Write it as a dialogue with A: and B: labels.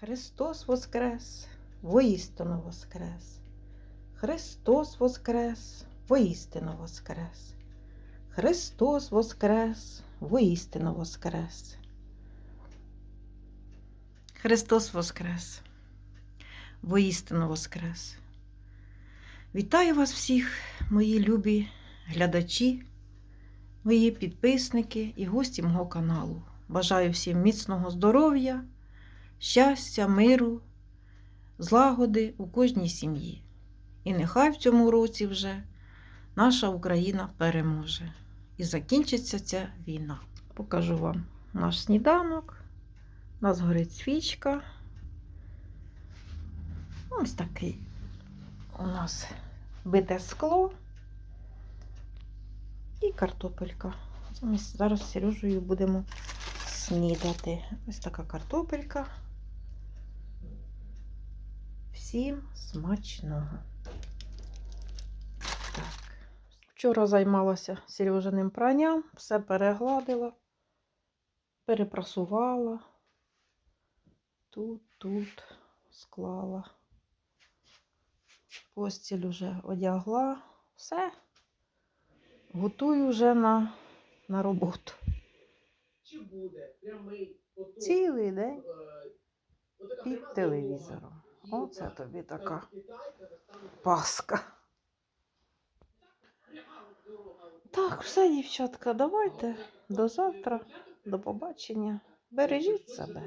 A: Христос Воскрес, воістину Воскрес. Христос Воскрес, воістину Воскрес. Христос Воскрес, воістину Воскрес. Христос Воскрес, воістину Воскрес. Вітаю вас всіх, мої любі глядачі, мої підписники і гості мого каналу. Бажаю всім міцного здоров'я, щастя, миру, злагоди у кожній сім'ї. І нехай в цьому році вже наша Україна переможе. І закінчиться ця війна. Покажу вам наш сніданок. У нас горить свічка. Ось такий у нас бите скло і картопелька. Ми зараз з Сережею будемо снідати. Ось така картопелька. Всім смачного. Так. Вчора займалася Сережиним пранням, все перегладила, перепрасувала. Тут, тут склала. Постіль уже одягла. Все. Готую вже на, на роботу.
B: Чи буде прямий
A: Цілий день
B: е,
A: під телевізором. Оце тобі така паска. Так, все, дівчатка, давайте. До завтра. До побачення. Бережіть себе.